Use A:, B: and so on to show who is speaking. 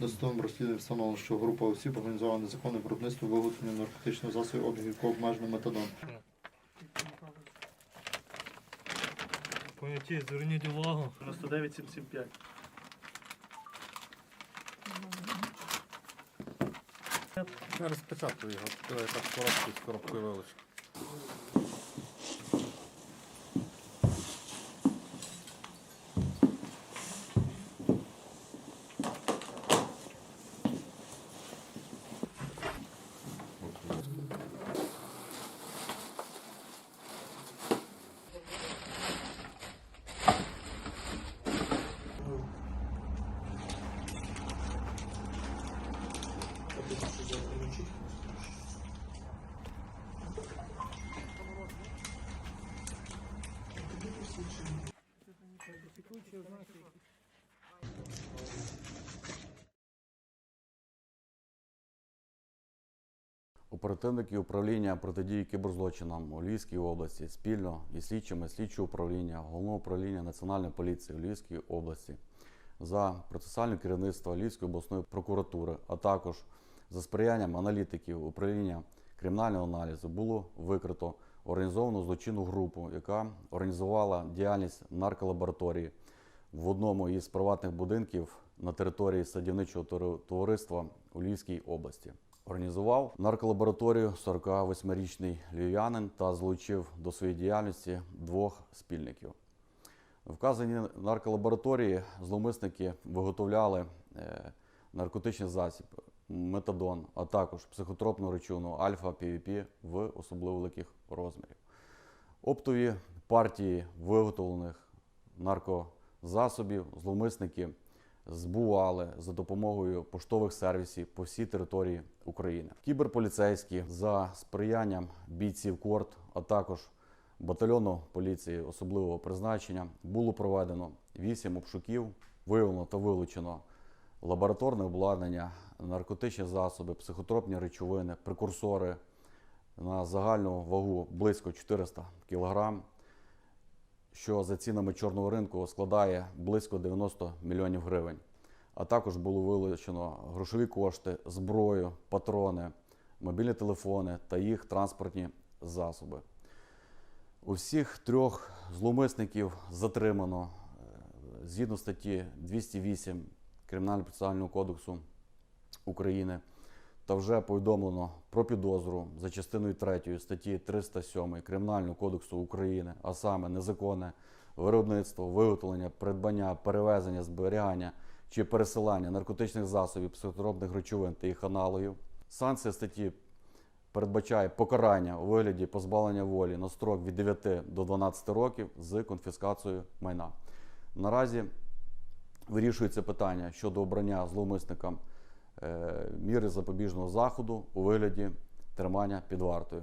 A: Досудовим розслідуванням встановлено, що група осіб організувала незаконне виробництво виготовлення наркотичного засобу обігу якого обмежено метадон.
B: Поняті, зверніть увагу.
C: 99,75.
D: Я розпечатаю його, я так коробку з коробкою вилучу.
E: Оперативники управління протидії кіберзлочинам у Львівській області спільно із слідчими слідчого управління Головного управління Національної поліції у Львівській області за процесуальне керівництво Львівської обласної прокуратури, а також за сприянням аналітиків управління кримінального аналізу було викрито організовану злочинну групу, яка організувала діяльність нарколабораторії в одному із приватних будинків на території садівничого товариства у Львівській області. Організував нарколабораторію 48-річний львів'янин та залучив до своєї діяльності двох спільників. В вказаній нарколабораторії зловмисники виготовляли е, наркотичний засіб метадон, а також психотропну речовину альфа-півіпі в особливо великих розмірів. Оптові партії виготовлених наркозасобів зловмисники збували за допомогою поштових сервісів по всій території України. Кіберполіцейські за сприянням бійців КОРТ, а також батальйону поліції особливого призначення було проведено 8 обшуків, виявлено та вилучено лабораторне обладнання, наркотичні засоби, психотропні речовини, прекурсори на загальну вагу близько 400 кг, що за цінами чорного ринку складає близько 90 мільйонів гривень. А також було вилучено грошові кошти, зброю, патрони, мобільні телефони та їх транспортні засоби. Усіх трьох зловмисників затримано е, згідно статті 208 Кримінального процесуального кодексу України та вже повідомлено про підозру за частиною 3 статті 307 Кримінального кодексу України, а саме незаконне виробництво, виготовлення, придбання, перевезення, зберігання чи пересилання наркотичних засобів, психотропних речовин та їх аналогів. Санкція статті передбачає покарання у вигляді позбавлення волі на строк від 9 до 12 років з конфіскацією майна. Наразі вирішується питання щодо обрання зловмисникам е, міри запобіжного заходу у вигляді тримання під вартою.